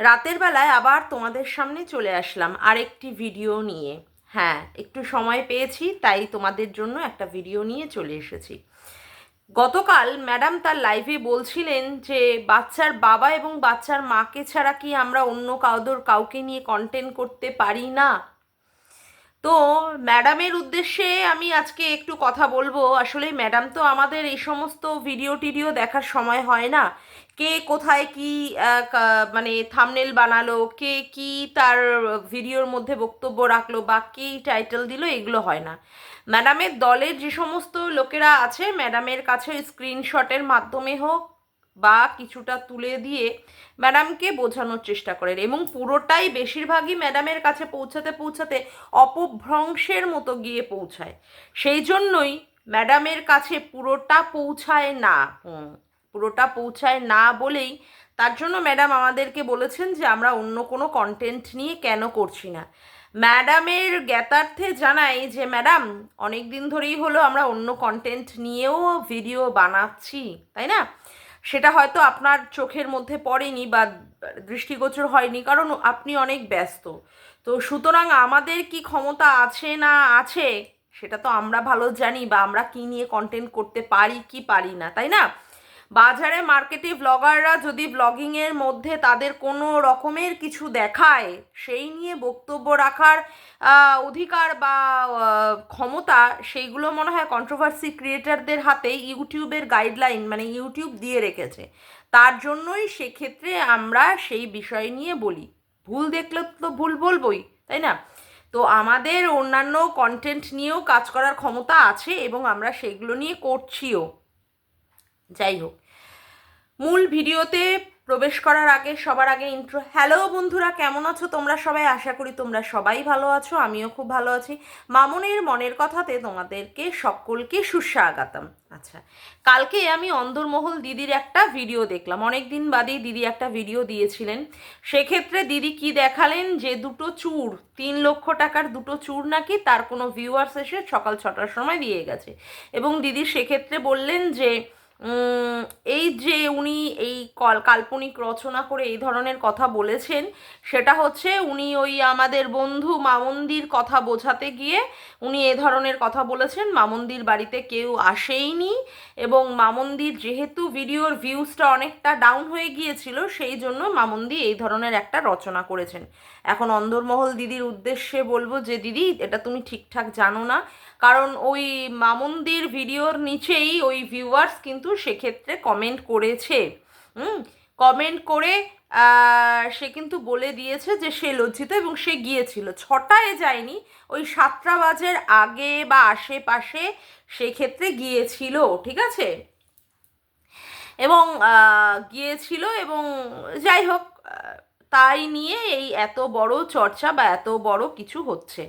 রাতের বেলায় আবার তোমাদের সামনে চলে আসলাম আরেকটি ভিডিও নিয়ে। হ্যাঁ একটু সময় পেয়েছি, তাই তোমাদের জন্য একটা ভিডিও নিয়ে চলে এসেছি। গতকাল ম্যাডাম তার লাইভে বলছিলেন যে, বাচ্চার বাবা এবং বাচ্চার মাকে ছাড়া কি আমরা অন্য কাউদর, কাউকে নিয়ে কন্টেন্ট করতে পারি না? তো ম্যাডামের উদ্দেশ্যে আমি আজকে একটু কথা বলব। আসলে ম্যাডাম তো আমাদের এই সমস্ত ভিডিও টিডিও দেখার সময় হয় না। কে কোথায় কি মানে থামনেল বানালো, কে কি তার ভিডিওর মধ্যে বক্তব্য রাখল বা কি টাইটেল দিল, এগুলো হয় না। ম্যাডামের দলের যে সমস্ত লোকেরা আছে ম্যাডামের কাছে স্ক্রিনশটের মাধ্যমে হোক বা কিছুটা তুলে দিয়ে ম্যাডামকে বোঝানোর চেষ্টা করেন এবং পুরোটাই বেশিরভাগই ম্যাডামের কাছে পৌঁছাতে পৌঁছাতে অপভ্রংশের মতো গিয়ে পৌঁছায়। সেই জন্যই ম্যাডামের কাছে পুরোটা পৌঁছায় না পুরোটা পৌঁছায় না বলেই তার জন্য ম্যাডাম আমাদেরকে বলেছেন যে আমরা অন্য কোনো কন্টেন্ট নিয়ে কেন করছি না। ম্যাডামের জ্ঞাতার্থে জানাই যে, ম্যাডাম অনেক দিন ধরেই হলো আমরা অন্য কন্টেন্ট নিয়েও ভিডিও বানাচ্ছি। তাই না? সেটা হয়তো আপনার চোখের মধ্যে পড়েনি বা দৃষ্টিগোচর হয়নি, কারণ আপনি অনেক ব্যস্ত। তো সুতরাং আমাদের কি ক্ষমতা আছে না আছে, সেটা তো আমরা ভালো জানি বা আমরা কি নিয়ে কন্টেন্ট করতে পারি, কি পারি না, তাই না? বাজারে মার্কেটে ব্লগাররা যদি ব্লগিংয়ের মধ্যে তাদের কোনো রকমের কিছু দেখায়, সেই নিয়ে বক্তব্য রাখার অধিকার বা ক্ষমতা, সেইগুলো মনে হয় কন্ট্রোভার্সি ক্রিয়েটারদের হাতে ইউটিউবের গাইডলাইন মানে ইউটিউব দিয়ে রেখেছে। তার জন্যই সেক্ষেত্রে আমরা সেই বিষয় নিয়ে বলি। ভুল দেখলে তো ভুল বলবই, তাই না? তো আমাদের অন্যান্য কন্টেন্ট নিয়েও কাজ করার ক্ষমতা আছে এবং আমরা সেগুলো নিয়ে করছিও। যাই হোক। মূল ভিডিওতে প্রবেশ করার আগে, সবার আগে ইন্ট্রো হ্যালো বন্ধুরা, কেমন আছো তোমরা সবাই? আশা করি তোমরা সবাই ভালো আছো, আমিও খুব ভালো আছি। মামনের মনের কথাতে তোমাদেরকে সকলকে সুস্বাগতম। আচ্ছা কালকে আমি অন্দরমহল দিদির একটা ভিডিও দেখলাম। অনেক দিন বাদেই দিদি একটা ভিডিও দিয়েছিলেন। সেক্ষেত্রে দিদি কি দেখালেন? যে দুটো চুর, তিন লক্ষ টাকার দুটো চুর নাকি তার কোনো ভিউয়ার্স এসে সকাল ছটার সময় দিয়ে গেছে। এবং দিদি সেক্ষেত্রে বললেন যে এই যে উনি এই কল, কাল্পনিক রচনা করে এই ধরনের কথা বলেছেন, সেটা হচ্ছে উনি ওই আমাদের বন্ধু মামন্দির কথা বোঝাতে গিয়ে উনি এ ধরনের কথা বলেছেন, মামন্দির বাড়িতে কেউ আসেইনি এবং মামন্দির যেহেতু ভিডিওর ভিউজটা অনেকটা ডাউন হয়ে গিয়েছিল, সেই জন্য মামন্দি এই ধরনের একটা রচনা করেছেন। এখন অন্দরমহল দিদির উদ্দেশ্যে বলব যে, দিদি, এটা তুমি ঠিকঠাক জানো না। কারণ ওই মামন্দির ভিডিওর নিচেই ওই ভিউয়ার্স কিন্তু সেক্ষেত্রে কমেন্ট করেছে। হুম? কমেন্ট করে সে কিন্তু বলে দিয়েছে যে, সে লজ্জিত এবং সে গিয়েছিল। ছটায় যায়নি, ওই সাতটা বাজের আগে বা আশেপাশে সেক্ষেত্রে গিয়েছিল, ঠিক আছে? এবং গিয়েছিল এবং যাই হোক তাই নিয়ে এই এত বড় চর্চা বা এত বড় কিছু হচ্ছে।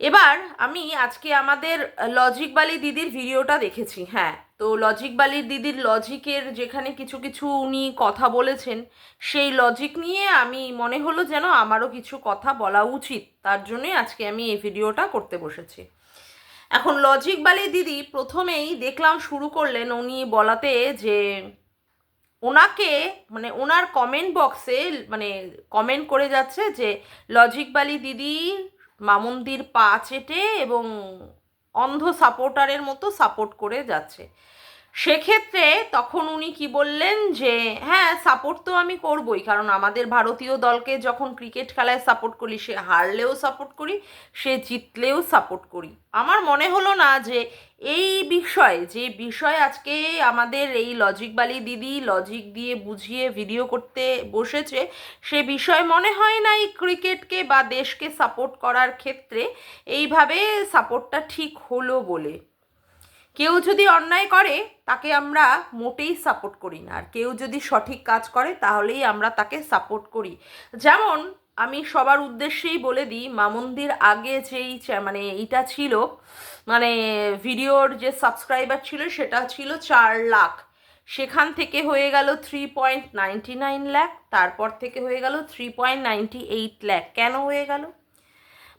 এবার আমি আজকে আমাদের লজিক বালি দিদির ভিডিওটা দেখেছি হ্যাঁ। তো লজিক বালির দিদির লজিকের যেখানে কিছু কিছু উনি কথা বলেছেন, সেই লজিক নিয়ে আমি মনে হলো যেন আমারও কিছু কথা বলা উচিত। তার জন্যই আজকে আমি এই ভিডিওটা করতে বসেছি। এখন লজিক বালি দিদি প্রথমেই দেখলাম শুরু করলেন উনি বলাতে যে ওনাকে মানে ওনার কমেন্ট বক্সে মানে কমেন্ট করে যাচ্ছে যে লজিক বালি দিদি, মামুন্দির পা চেটে এবং অন্ধ সাপোর্টারের মতো সাপোর্ট করে যাচ্ছে। সেক্ষেত্রে তখন উনি কি বললেন যে হ্যাঁ সাপোর্ট তো আমি করবই। কারণ আমাদের ভারতীয় দলকে যখন ক্রিকেট খেলায় সাপোর্ট করি, সে হারলেও সাপোর্ট করি, সে জিতলেও সাপোর্ট করি। আমার মনে হলো না যে এই বিষয়, যে বিষয় আজকে আমাদের এই লজিক বালি দিদি লজিক দিয়ে বুঝিয়ে ভিডিও করতে বসেছে, সে বিষয় মনে হয় না এই ক্রিকেটকে বা দেশকে সাপোর্ট করার ক্ষেত্রে এইভাবে সাপোর্টটা ঠিক হলো বলে। কেউ যদি অন্যায় করে, তাকে আমরা মোটেই সাপোর্ট করি না। আর কেউ যদি সঠিক কাজ করে, তাহলেই আমরা তাকে সাপোর্ট করি। যেমন, আমি সবার উদ্দেশ্যেই বলে দিই, মামন্দির আগে যেই মানে এইটা ছিল মানে ভিডিওর যে সাবস্ক্রাইবার ছিল, সেটা ছিল চার লাখ। সেখান থেকে হয়ে গেল three point ninety nine lakh তারপর থেকে হয়ে গেল three point ninety eight lakh কেন হয়ে গেল?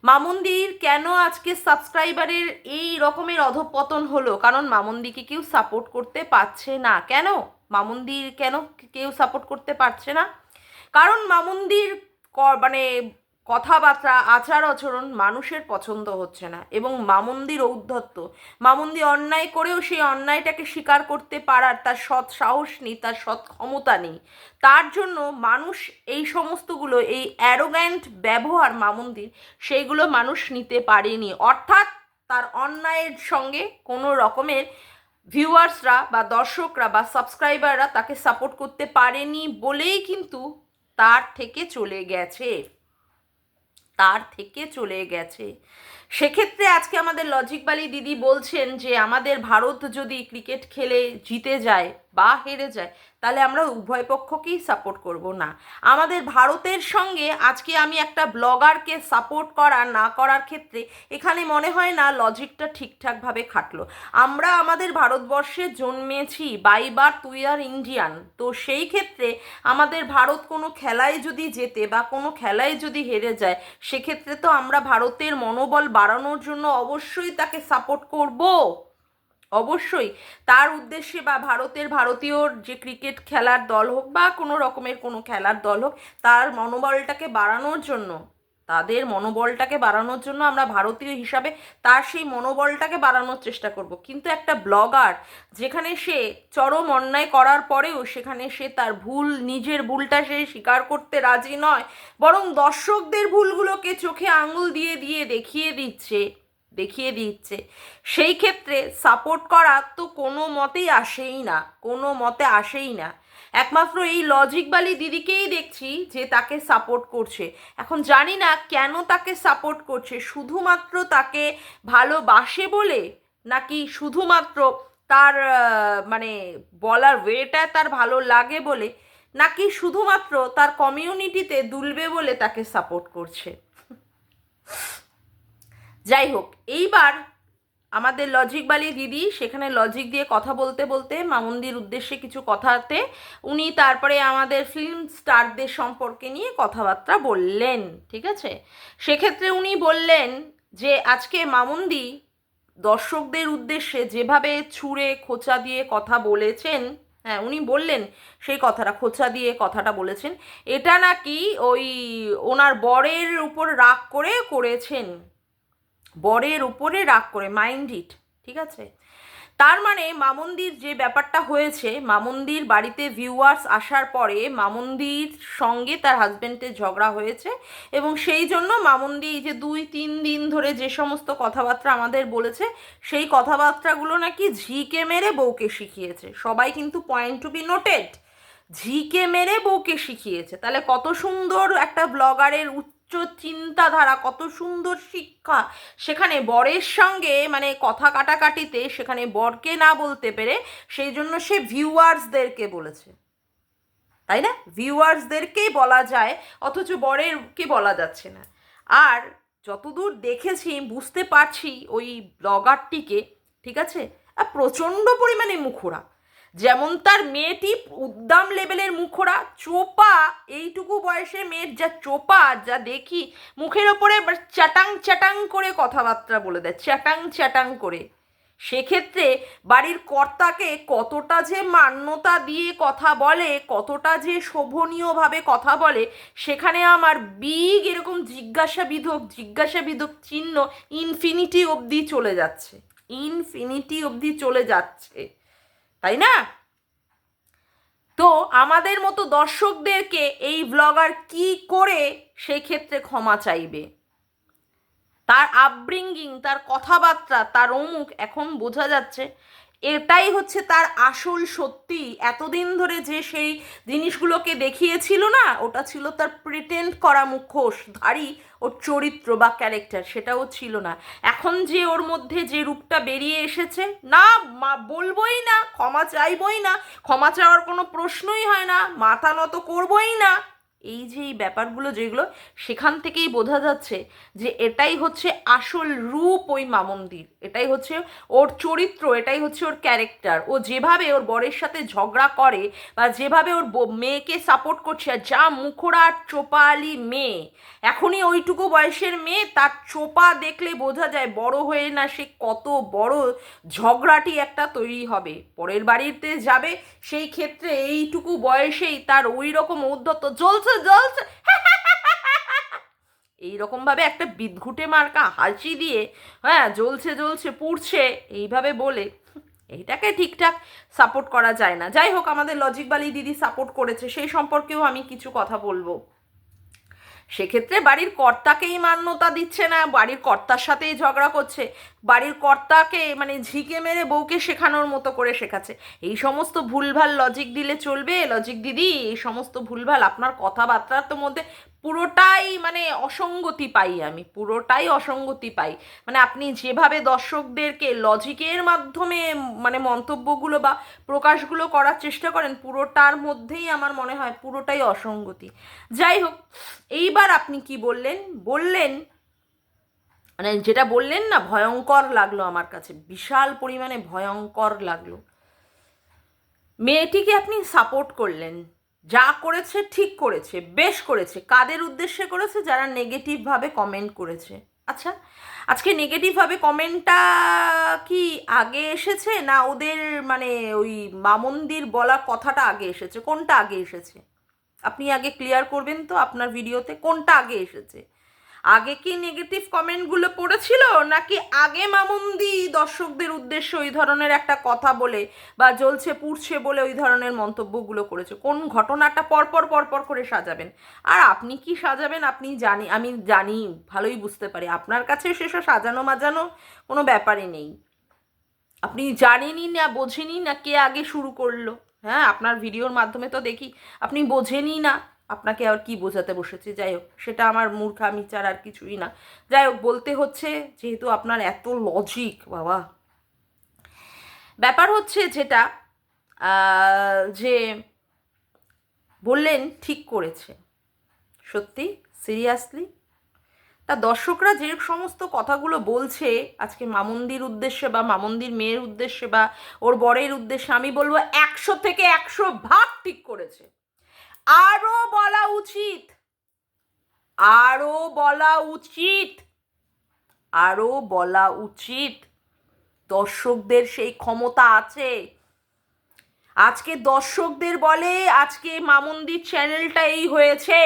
মামন্দির কেন আজকে সাবস্ক্রাইবারের এই রকমের অধপতন হলো? কারণ মামন্দিকে কেউ সাপোর্ট করতে পারছে না। কেন? মামন্দির কেন কেউ সাপোর্ট করতে পারছে না? কারণ মামুন্দির মানে কথাবার্তা, আচার আচরণ মানুষের পছন্দ হচ্ছে না এবং মামুন্দির ঔদ্ধত্য। মামুন্দি অন্যায় করেও সেই অন্যায়টাকে স্বীকার করতে পারার তার সৎ সাহস নেই, তার সৎ ক্ষমতা নেই। তার জন্য মানুষ এই সমস্তগুলো, এই অ্যারোগ্যান্ট ব্যবহার মামুন্দির, সেইগুলো মানুষ নিতে পারেনি। অর্থাৎ তার অন্যায়ের সঙ্গে কোনো রকমের ভিউয়ার্সরা বা দর্শকরা বা সাবস্ক্রাইবাররা তাকে সাপোর্ট করতে পারেনি বলেই কিন্তু তার থেকে চলে গেছে। তার থেকে চলে গেছে। সেক্ষেত্রে আজকে আমাদের লজিক বালি দিদি বলছেন যে, আমাদের ভারত যদি ক্রিকেট খেলে জিতে যায় বা হেরে যায়, তাহলে আমরা উভয় পক্ষকেই সাপোর্ট করব না। আমাদের ভারতের সঙ্গে আজকে আমি একটা ব্লগারকে সাপোর্ট করা না করার ক্ষেত্রে এখানে মনে হয় না লজিকটা ঠিকঠাকভাবে খাটলো। আমরা আমাদের ভারতবর্ষে জন্মেছি বাইবার তুই আর ইন্ডিয়ান তো সেই ক্ষেত্রে আমাদের ভারত কোনো খেলায় যদি জেতে বা কোনো খেলায় যদি হেরে যায়, সেক্ষেত্রে তো আমরা ভারতের মনোবল বাড়ানোর জন্য অবশ্যই তাকে সাপোর্ট করব। অবশ্যই। তার উদ্দেশ্যে বা ভারতের ভারতীয় যে ক্রিকেট খেলার দল হোক বা কোনো রকমের কোনো খেলার দল হোক, তার মনোবলটাকে বাড়ানোর জন্য তাদের মনোবলটাকে বাড়ানোর জন্য আমরা ভারতীয় হিসাবে তার সেই মনোবলটাকে বাড়ানোর চেষ্টা করব। কিন্তু একটা ব্লগার যেখানে সে চরম অন্যায় করার পরেও সেখানে সে তার ভুল, নিজের ভুলটা সে স্বীকার করতে রাজি নয়, বরং দর্শকদের ভুলগুলোকে চোখে আঙুল দিয়ে দিয়ে দেখিয়ে দিচ্ছে দেখিয়ে দিচ্ছে। সেই ক্ষেত্রে সাপোর্ট করা তো কোনো মতেই আসেই না, কোনো মতে আসেই না। একমাত্র এই লজিক বালি দিদিকেই দেখছি যে তাকে সাপোর্ট করছে। এখন জানি না কেন তাকে সাপোর্ট করছে, শুধুমাত্র তাকে ভালোবাসে বলে নাকি শুধুমাত্র তার মানে বলার ওয়েটা তার ভালো লাগে বলে, নাকি শুধুমাত্র তার কমিউনিটিতে দুলবে বলে তাকে সাপোর্ট করছে? যাই হোক, এইবার আমাদের লজিক বালি দিদি সেখানে লজিক দিয়ে কথা বলতে বলতে মামুন্দির উদ্দেশ্যে কিছু কথাতে উনি তারপরে আমাদের ফিল্ম স্টারদের সম্পর্কে নিয়ে কথাবার্তা বললেন, ঠিক আছে? সেক্ষেত্রে উনি বললেন যে, আজকে মামুন্দি দর্শকদের উদ্দেশ্যে যেভাবে ছুঁড়ে, খোঁচা দিয়ে কথা বলেছেন হ্যাঁ উনি বললেন সেই কথাটা, খোঁচা দিয়ে কথাটা বলেছেন। এটা নাকি ওই ওনার বরের উপর রাগ করে করেছেন? বরের উপরে রাগ করে মাইন্ড ইট ঠিক আছে? তার মানে মামন্দির যে ব্যাপারটা হয়েছে, মামন্দির বাড়িতে ভিউয়ার্স আসার পরে মামন্দির সঙ্গে তার হাজব্যান্ডের ঝগড়া হয়েছে এবং সেই জন্য মামন্দি এই যে দুই তিন দিন ধরে যে সমস্ত কথাবার্তা আমাদের বলেছে, সেই কথাবার্তাগুলো নাকি ঝিকে মেরে বউকে শিখিয়েছে। সবাই কিন্তু পয়েন্ট টু বি নোটেড ঝিকে মেরে বউকে শিখিয়েছে। তাহলে কত সুন্দর একটা ব্লগারের চিন্তাধারা, কত সুন্দর শিক্ষা। সেখানে বরের সঙ্গে মানে কথা কাটাকাটিতে সেখানে বরকে না বলতে পেরে সেই জন্য সে ভিউয়ার্সদেরকে বলেছে। তাই না? ভিউয়ার্সদেরকেই বলা যায়, অথচ বরেরকে বলা যাচ্ছে না। আর যতদূর দেখেছি, বুঝতে পারছি ওই ব্লগারটিকে, ঠিক আছে? প্রচণ্ড পরিমাণে মুখোরা যেমন তার মেয়েটি উদ্দাম লেভেলের মুখোরা চোপা, এইটুকু বয়সে মেয়ের যা চোপা, যা দেখি মুখের ওপরে চ্যাটাং চ্যাটাং করে কথাবার্তা বলে দেয়, চ্যাটাং চ্যাটাং করে। সেক্ষেত্রে বাড়ির কর্তাকে কতটা যে মান্যতা দিয়ে কথা বলে, কতটা যে শোভনীয়ভাবে কথা বলে, সেখানে আমার বিগ এরকম জিজ্ঞাসাবিধক জিজ্ঞাসাবিধক চিহ্ন ইনফিনিটি অবধি চলে যাচ্ছে, ইনফিনিটি অবধি চলে যাচ্ছে। তাই না? তো আমাদের মতো দর্শকদেরকে এই ব্লগার কি করে সেই ক্ষেত্রে ক্ষমা চাইবে? তার আপব্রিঙ্গিং তার কথাবার্তা, তার অমুক, এখন বোঝা যাচ্ছে এটাই হচ্ছে তার আসল সত্যি। এতদিন ধরে যে সেই জিনিসগুলোকে দেখিয়েছিল না, ওটা ছিল তার প্রিটেন্ড করা মুখোশধারী ওর চরিত্র বা ক্যারেক্টার সেটাও ছিল না। এখন যে ওর মধ্যে যে রূপটা বেরিয়ে এসেছে, না, মা, বলবোই না, ক্ষমা চাইবই না, ক্ষমা চাওয়ার কোনো প্রশ্নই হয় না, মাথা নত করবই না। এই যে এই ব্যাপারগুলো যেগুলো সেখান থেকেই বোঝা যাচ্ছে যে এটাই হচ্ছে আসল রূপ ওই মামন্দির। এটাই হচ্ছে ওর চরিত্র, এটাই হচ্ছে ওর ক্যারেক্টার ও যেভাবে ওর বরের সাথে ঝগড়া করে বা যেভাবে ওর মেয়েকে সাপোর্ট করছে আর যা আর চোপালি মেয়ে, এখনই ওইটুকু বয়সের মেয়ে, তার চোপা দেখলে বোঝা যায় বড় হয়ে না সে কত বড় ঝগড়াটি একটা তৈরি হবে। পরের বাড়িতে যাবে, সেই ক্ষেত্রে এইটুকু বয়সেই তার ওই রকম উদ্ধত জ্বলছে জ্বলছে এইরকমভাবে একটা বিদঘুটে মার্কা হাসি দিয়ে হ্যাঁ জ্বলছে জ্বলছে, পুড়ছে, এইভাবে বলে। এইটাকে ঠিকঠাক সাপোর্ট করা যায় না। যাই হোক, আমাদের লজিক বালি দিদি সাপোর্ট করেছে। সেই সম্পর্কেও আমি কিছু কথা বলব। সেক্ষেত্রে বাড়ির কর্তাকেই মান্যতা দিচ্ছে না, বাড়ির কর্তার সাথেই ঝগড়া করছে, বাড়ির কর্তাকে মানে ঝিকে মেরে বউকে শেখানোর মতো করে শেখাচ্ছে। এই সমস্ত ভুলভাল লজিক দিলে চলবে। লজিক দিদি, এই সমস্ত ভুলভাল আপনার কথাবার্তার তো মধ্যে পুরোটাই মানে অসঙ্গতি পাই আমি, পুরোটাই অসঙ্গতি পাই। মানে আপনি যেভাবে দর্শকদেরকে লজিকের মাধ্যমে মানে মন্তব্যগুলো বা প্রকাশগুলো করার চেষ্টা করেন, পুরোটার মধ্যেই আমার মনে হয় পুরোটাই অসঙ্গতি। যাই হোক, এইবার আপনি কি বললেন? বললেন মানে যেটা বললেন না, ভয়ঙ্কর লাগল আমার কাছে, বিশাল পরিমাণে ভয়ঙ্কর লাগল। মেয়েটিকে আপনি সাপোর্ট করলেন। যা করেছে, ঠিক করেছে, বেশ করেছে। কাদের উদ্দেশ্যে করেছে? যারা নেগেটিভভাবে কমেন্ট করেছে। আচ্ছা আজকে নেগেটিভভাবে কমেন্টটা কি আগে এসেছে? না ওদের মানে ওই মামন্দির বলা কথাটা আগে এসেছে? কোনটা আগে এসেছে? আপনি আগে ক্লিয়ার করবেন তো আপনার ভিডিওতে কোনটা আগে এসেছে? আগে কি নেগেটিভ কমেন্টগুলো পড়েছিল? নাকি আগে মামুন্দি দর্শকদের উদ্দেশ্যে ওই ধরনের একটা কথা বলে বা জ্বলছে পুড়ছে বলে ওই ধরনের মন্তব্যগুলো করেছে? কোন ঘটনাটা পরপর পরপর করে সাজাবেন? আর আপনি কি সাজাবেন আপনি জানি, আমি জানি, ভালোই বুঝতে পারি। আপনার কাছে সেসব সাজানো মাজানো কোনো ব্যাপারই নেই। আপনি জানেনই না, বোঝেনই না কে আগে শুরু করল। হ্যাঁ আপনার ভিডিওর মাধ্যমে তো দেখি। আপনি বোঝেনই না। আপনাকে আর কি বোঝাতে বসেছি? যাই হোক, সেটা আমার মূর্খামি আর কিছুই না। যাই হোক, বলতে হচ্ছে, যেহেতু আপনার এত লজিক বাবা। ব্যাপার হচ্ছে যেটা যে বললেন, ঠিক করেছে। সত্যি? সিরিয়াসলি তা দর্শকরা যে সমস্ত কথাগুলো বলছে, আজকে মামন্দির উদ্দেশ্যে বা মামন্দির মেয়ের উদ্দেশ্যে বা ওর বরের উদ্দেশ্যে, আমি বলব একশো থেকে একশো ভাগ ঠিক করেছে। আরও উচিত। আরও বলা উচিত। আরও বলা উচিত। দর্শকদের সেই ক্ষমতা আছে। আজকে দর্শকদের বলে আজকে মামন্দির চ্যানেলটা এই হয়েছে।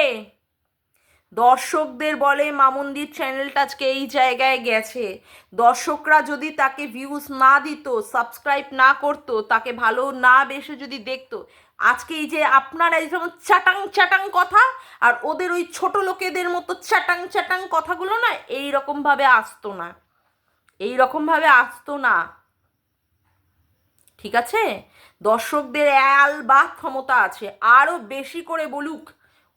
দর্শকদের বলে মামন্দির চ্যানেলটা আজকে এই জায়গায় গেছে। দর্শকরা যদি তাকে ভিউজ না দিত সাবস্ক্রাইব না করতো, তাকে ভালো না বেশে যদি দেখতো আজকে এই যে আপনারা এই যেমন চাটাং চাটাং কথা আর ওদের ওই ছোট লোকেদের মতো চাটাং চাটাং কথাগুলো না এই রকমভাবে আসতো না। এই রকমভাবে আসতো না। ঠিক আছে? দর্শকদের অ্যাল বা ক্ষমতা আছে। আরও বেশি করে বলুক,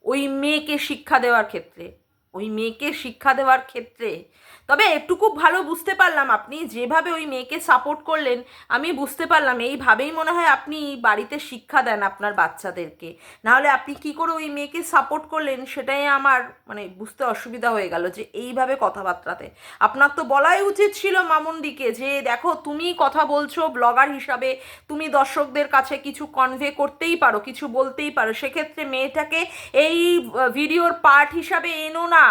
ওই মেয়েকে শিক্ষা দেওয়ার ক্ষেত্রে। ওই মেয়েকে শিক্ষা দেওয়ার ক্ষেত্রে তবে এটুকু ভালো বুঝতে পারলাম আপনি। যেভাবে ওই মেয়েকে সাপোর্ট করলেন, আমি বুঝতে পারলাম। এইভাবেই মনে হয় আপনি বাড়িতে শিক্ষা দেন আপনার বাচ্চাদেরকে। নাহলে আপনি কি করে ওই মেয়েকে সাপোর্ট করলেন সেটাই আমার মানে বুঝতে অসুবিধা হয়ে গেল যে এইভাবে কথাবার্তাতে। আপনার তো বলাই উচিত ছিল মামুনদিকে যে, দেখো, তুমি কথা বলছো ব্লগার হিসাবে, তুমি দর্শকদের কাছে কিছু কনভে করতেই পারো, কিছু বলতেই পারো। সেক্ষেত্রে মেয়েটাকে এই ভিডিওর পার্ট হিসাবে এনো না।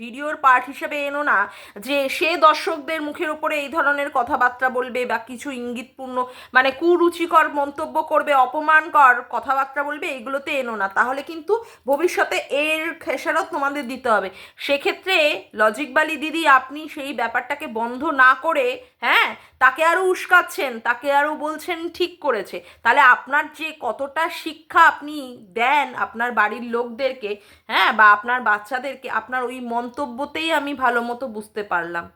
ভিডিওর পার্ট হিসেবে এনো না যে সে দর্শকদের মুখের উপরে এই ধরনের কথাবার্তা বলবে বা কিছু ইঙ্গিতপূর্ণ মানে কুরুচিকর মন্তব্য করবে, অপমানকর কথাবার্তা বলবে, এগুলোতে এনো না। তাহলে কিন্তু ভবিষ্যতে এর খেসারত তোমাদের দিতে হবে। সেক্ষেত্রে লজিকবালি দিদি, আপনি সেই ব্যাপারটাকে বন্ধ না করে হ্যাঁ তাকে আরও উস্কাচ্ছেন, তাকে আরও বলছেন ঠিক করেছে। তাহলে আপনার যে কতটা শিক্ষা আপনি দেন আপনার বাড়ির লোকদেরকে হ্যাঁ বা আপনার বাচ্চাদেরকে, আপনার ওই মন্তব্যতেই আমি ভালো মতো বুঝতে পারলাম।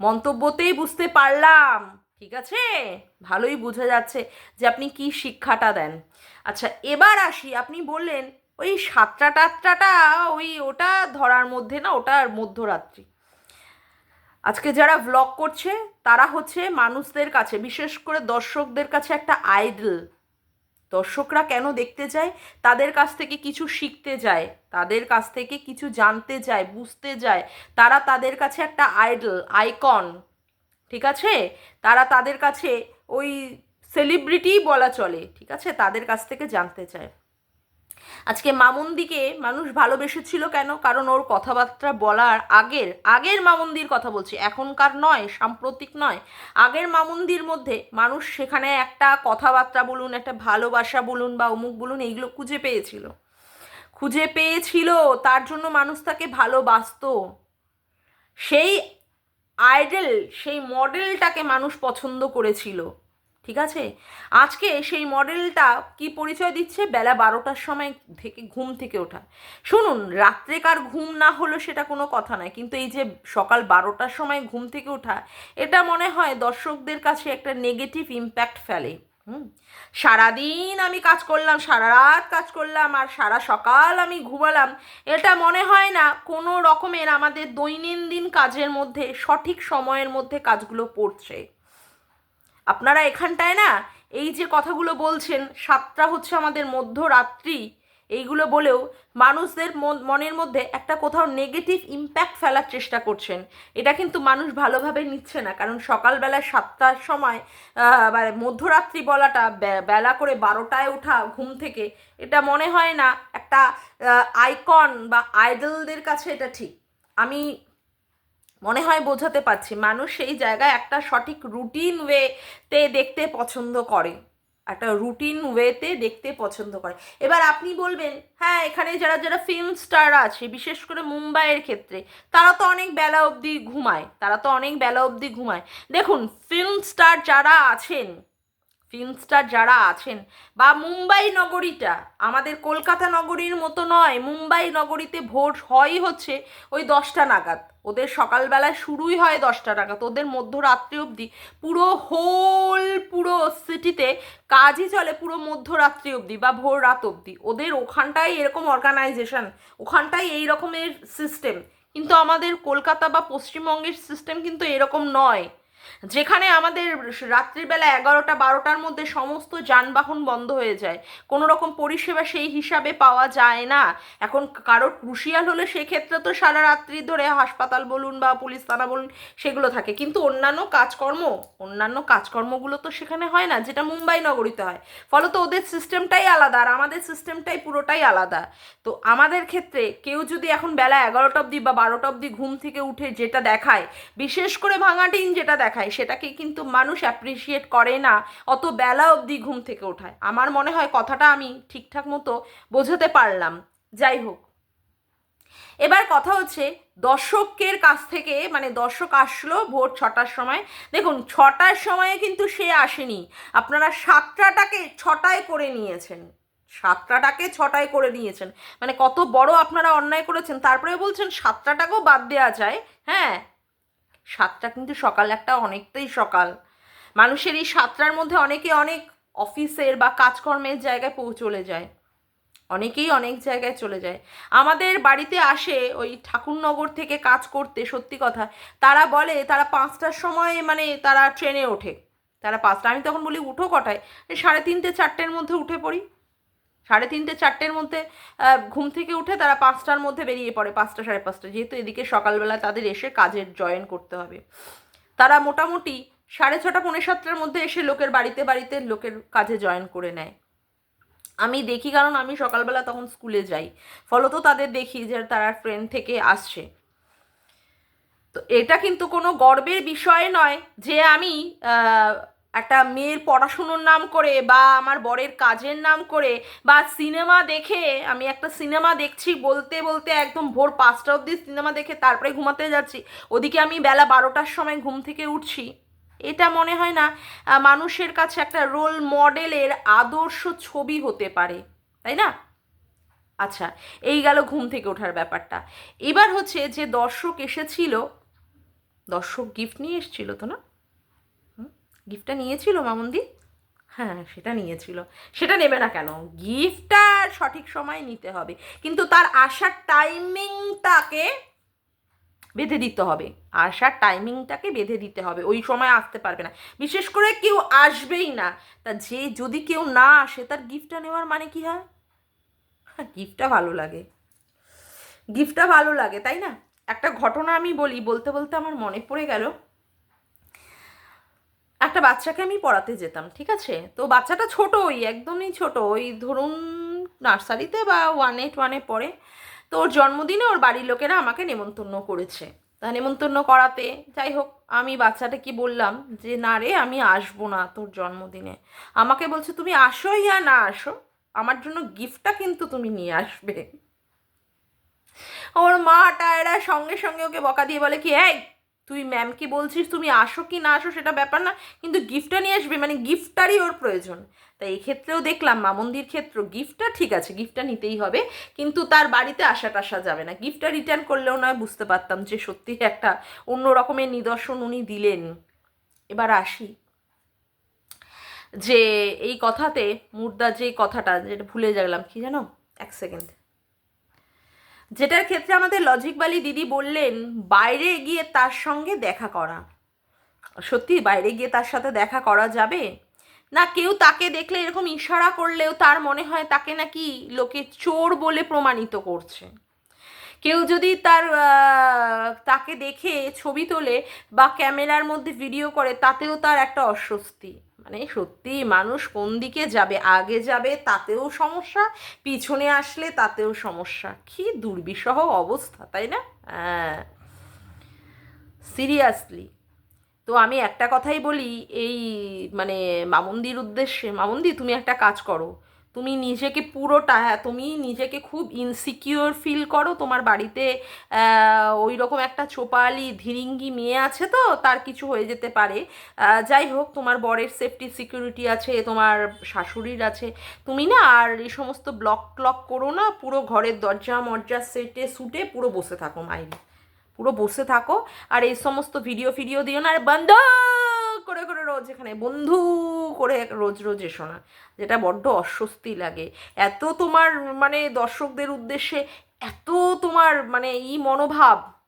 মন্তব্যতেই বুঝতে পারলাম, ঠিক আছে? ভালোই বোঝা যাচ্ছে যে আপনি কি শিক্ষাটা দেন। আচ্ছা এবার আসি, আপনি বললেন ওই সাতটা টাতটাটা ওই ওটা ধরার মধ্যে না ওটা মধ্যরাত্রি। আজকে যারা ভ্লগ করছে, তারা হচ্ছে মানুষদের কাছে, বিশেষ করে দর্শকদের কাছে একটা আইডল দর্শকরা কেন দেখতে যায়? তাদের কাছ থেকে কিছু শিখতে যায়, তাদের কাছ থেকে কিছু জানতে যায়, বুঝতে যায়। তারা তাদের কাছে একটা আইডল আইকন ঠিক আছে? তারা তাদের কাছে ওই সেলিব্রিটি বলা চলে, ঠিক আছে? তাদের কাছ থেকে জানতে চায়। আজকে মামুন্দিকে মানুষ ভালোবেসেছিল কেন? কারণ ওর কথাবার্তা বলার আগের আগের মামুন্দির কথা বলছি। এখনকার নয়, সাম্প্রতিক নয়। আগের মামুন্দির মধ্যে মানুষ সেখানে একটা কথাবার্তা বলুন, একটা ভালোবাসা বলুন বা অমুক বলুন, এইগুলো খুঁজে পেয়েছিল। খুঁজে পেয়েছিল, তার জন্য মানুষ তাকে ভালোবাসতো। সেই আইডেল, সেই মডেলটাকে মানুষ পছন্দ করেছিল। ঠিক আছে? আজকে সেই মডেলটা কি পরিচয় দিচ্ছে? বেলা বারোটার সময় থেকে, ঘুম থেকে ওঠা। শুনুন রাত্রেকার ঘুম না হলো সেটা কোনো কথা নয়, কিন্তু এই যে সকাল বারোটার সময় ঘুম থেকে ওঠা, এটা মনে হয় দর্শকদের কাছে একটা নেগেটিভ ইম্প্যাক্ট ফেলে। হুম? সারাদিন আমি কাজ করলাম, সারা রাত কাজ করলাম, আর সারা সকাল আমি ঘুমালাম, এটা মনে হয় না কোনো রকমের আমাদের দৈনন্দিন কাজের মধ্যে সঠিক সময়ের মধ্যে কাজগুলো পড়ছে। আপনারা এখানটায় না, এই যে কথাগুলো বলছেন, সাতটা হচ্ছে আমাদের মধ্যরাত্রি, এইগুলো বলেও মানুষদের মন- মনের মধ্যে একটা কোথাও নেগেটিভ ইম্প্যাক্ট ফেলার চেষ্টা করছেন। এটা কিন্তু মানুষ ভালোভাবে নিচ্ছে না, কারণ সকালবেলা সাতটার সময় মানে মধ্যরাত্রি বলাটা বেলা করে বারোটায় ওঠা ঘুম থেকে, এটা মনে হয় না একটা আইকন বা আইডলদের কাছে এটা ঠিক। আমি মনে হয় বোঝাতে পারছি। মানুষ সেই জায়গায় একটা সঠিক রুটিন ওয়েতে দেখতে পছন্দ করে। একটা রুটিন ওয়েতে দেখতে পছন্দ করে। এবার আপনি বলবেন হ্যাঁ এখানে যারা যারা ফিল্ম স্টার আছে, বিশেষ করে মুম্বাইয়ের ক্ষেত্রে, তারা তো অনেক বেলা অবধি ঘুমায়। তারা তো অনেক বেলা অবধি ঘুমায়। দেখুন ফিল্ম স্টার যারা আছেন ফিল্ম স্টার যারা আছেন, বা মুম্বাই নগরীটা আমাদের কলকাতা নগরীর মতো নয়, মুম্বাই নগরীতে ভোট হয়ই হচ্ছে ওই দশটা নাগাদ। ওদের সকালবেলায় শুরুই হয় দশটা টাকা তো ওদের মধ্যরাত্রি অবধি পুরো হোল পুরো সিটিতে কাজই চলে পুরো মধ্যরাত্রি অবধি বা ভোর রাত অবধি। ওদের ওখানটাই এরকম অর্গানাইজেশন ওখানটাই এই রকমের সিস্টেম কিন্তু আমাদের কলকাতা বা পশ্চিমবঙ্গের সিস্টেম কিন্তু এরকম নয়। যেখানে আমাদের রাত্রিবেলা এগারোটা, বারোটার মধ্যে সমস্ত যানবাহন বন্ধ হয়ে যায়। কোনো রকম পরিষেবা সেই হিসাবে পাওয়া যায় না। এখন কারোর ক্রুশিয়াল হলে সেক্ষেত্রে তো সারা রাত্রি ধরে হাসপাতাল বলুন বা পুলিশ থানা বলুন, সেগুলো থাকে। কিন্তু অন্যান্য কাজকর্ম, অন্যান্য কাজকর্মগুলো তো সেখানে হয় না, যেটা মুম্বাই নগরীতে হয়। ফলত ওদের সিস্টেমটাই আলাদা আর আমাদের সিস্টেমটাই পুরোটাই আলাদা। তো আমাদের ক্ষেত্রে কেউ যদি এখন বেলা এগারোটা অবধি বা বারোটা অবধি ঘুম থেকে উঠে যেটা দেখায়, বিশেষ করে ভাঙাটিন যেটা দেখায় সেটাকে কিন্তু মানুষ অ্যাপ্রিসিয়েট করে না, অত বেলা অবধি ঘুম থেকে ওঠায়। আমার মনে হয় কথাটা আমি ঠিকঠাক মতো বোঝাতে পারলাম। যাই হোক। এবার কথা হচ্ছে দর্শকের কাছ থেকে মানে দর্শক আসলো ভোর ছটার সময়। দেখুন, ছটার সময়ে কিন্তু সে আসেনি। আপনারা সাতটাটাকে ছটায় করে নিয়েছেন। সাতটাটাকে ছটায় করে নিয়েছেন। মানে কত বড় আপনারা অন্যায় করেছেন। তারপরে বলছেন, সাতটাটাকেও বাদ দেওয়া যায়। হ্যাঁ সাতটা কিন্তু সকাল একটা অনেকটাই সকাল। মানুষের এই সাতটার মধ্যে অনেকে অনেক অফিসের বা কাজকর্মের জায়গায় পৌ, চলে যায়। অনেকেই অনেক জায়গায় চলে যায়। আমাদের বাড়িতে আসে ওই ঠাকুরনগর থেকে কাজ করতে, সত্যি কথা। তারা বলে, তারা পাঁচটার সময় মানে তারা ট্রেনে ওঠে। তারা পাঁচটা, আমি তখন বলি, উঠো কটায়? সাড়ে তিনটে, চারটের মধ্যে উঠে পড়ি। সাড়ে তিনটে, চারটের মধ্যে ঘুম থেকে উঠে তারা পাঁচটার মধ্যে বেরিয়ে পড়ে, পাঁচটা সাড়ে পাঁচটা। যেহেতু এদিকে সকালবেলা তাদের এসে কাজের জয়েন করতে হবে। তারা মোটামুটি সাড়ে ছটা, পৌনে সাতটার মধ্যে এসে লোকের বাড়িতে বাড়িতে লোকের কাজে জয়েন করে নেয়। আমি দেখি, কারণ আমি সকালবেলা তখন স্কুলে যাই। ফলত তাদের দেখি যে তারা ট্রেন থেকে আসছে। তো এটা কিন্তু কোনো গর্বের বিষয় নয় যে আমি একটা মেয়ের পড়াশুনোর নাম করে বা আমার বরের কাজের নাম করে বা সিনেমা দেখে, আমি একটা সিনেমা দেখছি বলতে বলতে একদম ভোর পাঁচটা অবধি সিনেমা দেখে তারপরে ঘুমাতে যাচ্ছি। ওদিকে আমি বেলা বারোটার সময় ঘুম থেকে উঠছি। এটা মনে হয় না মানুষের কাছে একটা রোল মডেলের আদর্শ ছবি হতে পারে, তাই না? আচ্ছা এই গেল ঘুম থেকে ওঠার ব্যাপারটা। এবার হচ্ছে যে দর্শক এসেছিল, দর্শক গিফট নিয়ে এসেছিল তো না? গিফটটা নিয়েছিল মামুন্দি? হ্যাঁ সেটা নিয়েছিল। সেটা নেবে না কেন? গিফটটা সঠিক সময় নিতে হবে। কিন্তু তার আসার টাইমিংটাকে বেঁধে দিতে হবে। আসার টাইমিংটাকে বেঁধে দিতে হবে। ওই সময় আসতে পারবে না। বিশেষ করে কেউ আসবেই না। তা যে যদি কেউ না আসে, তার গিফটটা নেওয়ার মানে কি হয়? হ্যাঁ গিফটটা ভালো লাগে। গিফটটা ভালো লাগে, তাই না? একটা ঘটনা আমি বলি, বলতে বলতে আমার মনে পড়ে গেল। একটা বাচ্চাকে আমি পড়াতে যেতাম, ঠিক আছে? তো বাচ্চাটা ছোট ওই একদমই ছোট। ওই ধরুন নার্সারিতে বা ওয়ানে ওয়ানে পড়ে। তো ওর জন্মদিনে ওর বাড়ির লোকেরা আমাকে নেমন্তন্ন করেছে। তা নেমন্তন্ন করাতে যাই হোক, আমি বাচ্চাটা কি বললাম যে, না রে, আমি আসব না তোর জন্মদিনে। আমাকে বলছে, তুমি আসো ইয়া না আসো। আমার জন্য গিফটটা কিন্তু তুমি নিয়ে আসবে। ওর মা টায়রা সঙ্গে সঙ্গে ওকে বকা দিয়ে বলে কি, এই তুই ম্যামকে বলছিস তুমি আসো কি না আসো সেটা ব্যাপার না, কিন্তু গিফটটা নিয়ে আসবে মানে গিফটটারই ওর প্রয়োজন। তাই এই ক্ষেত্রেও দেখলাম মামন্দির ক্ষেত্র গিফটটা ঠিক আছে গিফটটা নিতেই হবে, কিন্তু তার বাড়িতে আসা টাসা যাবে না। গিফটটা রিটার্ন করলেও নয়, বুঝতে পারতাম যে সত্যি একটা অন্য রকমের নিদর্শন উনি দিলেন। এবার আসি। যে এই কথাতে মুর্দা যে কথাটা, যেটা ভুলে গেলাম, কি জানো এক সেকেন্ড যেটার ক্ষেত্রে আমাদের লজিক বালি দিদি বললেন, বাইরে গিয়ে তার সঙ্গে দেখা করা। সত্যি, বাইরে গিয়ে তার সাথে দেখা করা যাবে? না, কেউ তাকে দেখলে এরকম ইশারা করলেও তার মনে হয় তাকে নাকি লোকে চোর বলে প্রমাণিত করছে। কেউ যদি তার তাকে দেখে ছবি তোলে বা ক্যামেরার মধ্যে ভিডিও করে, তাতেও তার একটা অস্বস্তি। মানে সত্যি মানুষ কোন দিকে যাবে, আগে যাবে তাতেও সমস্যা, পিছনে আসলে তাতেও সমস্যা। কি দুর্বিষহ অবস্থা, তাই না? হ্যাঁ। সিরিয়াসলি তো আমি একটা কথাই বলি, এই মানে মামন্দির উদ্দেশ্যে, মামন্দি তুমি একটা কাজ করো। তুমি নিজেকে পুরোটা হ্যাঁ তুমি নিজেকে খুব ইনসিকিওর ফিল করো। তোমার বাড়িতে ওই রকম একটা চোপালি ধিরিঙ্গি মেয়ে আছে তো, তার কিছু হয়ে যেতে পারে। যাই হোক, তোমার বরের সেফটি সিকিউরিটি আছে, তোমার শাশুড়ির আছে। তুমি না আর এই সমস্ত ব্লক ক্লক করো না, পুরো ঘরের দরজা, মরজা, সেটে, সুটে পুরো বসে থাকো, মাইরি। পুরো বসে থাকো, আর এই সমস্ত ভিডিও ফিডিও দিও না, আর বন্ধ! করে করে রোজ এখানে, বন্ধু করে রোজ রোজ এসো না। যেটা বড্ড অস্বস্তি লাগে। এত তোমার মানে দর্শকদের উদ্দেশ্যে এত তোমার মানে ই মনোভাব।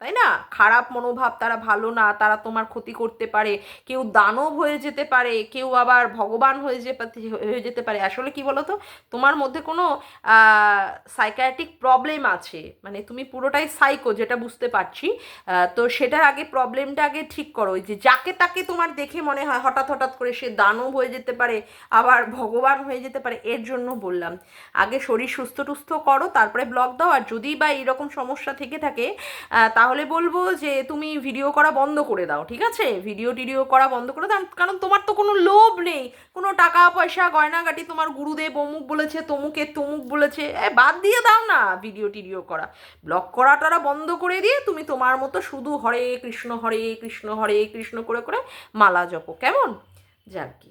তাই না? খারাপ মনোভাব তারা ভালো না তারা তোমার ক্ষতি করতে পারে কেউ দানব হয়ে যেতে পারে কেউ আবার ভগবান হয়ে যে হয়ে যেতে পারে। আসলে কি বলো তো তোমার মধ্যে কোনো সাইকায়াটিক প্রবলেম আছে। মানে তুমি পুরোটাই সাইকো যেটা বুঝতে পারছি। তো সেটার আগে প্রবলেমটা আগে ঠিক করো। যে যাকে তাকে তোমার দেখে মনে হয় হঠাৎ হঠাৎ করে সে দানব হয়ে যেতে পারে আবার ভগবান হয়ে যেতে পারে এর জন্য বললাম। আগে শরীর সুস্থ টুস্থ করো তারপরে ব্লগ দাও। আর যদি বা এরকম সমস্যা থেকে থাকে আহ, তাহলে বলব যে তুমি ভিডিও করা বন্ধ করে দাও ঠিক আছে? ভিডিও টিডিও করা বন্ধ করে দাও কারণ তোমার তো কোনো লোভ নেই। কোনো টাকা পয়সা গয়নাগাটি তোমার গুরুদেব অমুক বলেছে তমুকে তমুক বলেছে এ, বাদ দিয়ে দাও না ভিডিও টিডিও করা। ব্লগ করাটা বন্ধ করে দিয়ে তুমি তোমার মতো শুধু হরে কৃষ্ণ হরে কৃষ্ণ হরে কৃষ্ণ করে করে মালা জপো কেমন? যাক কি।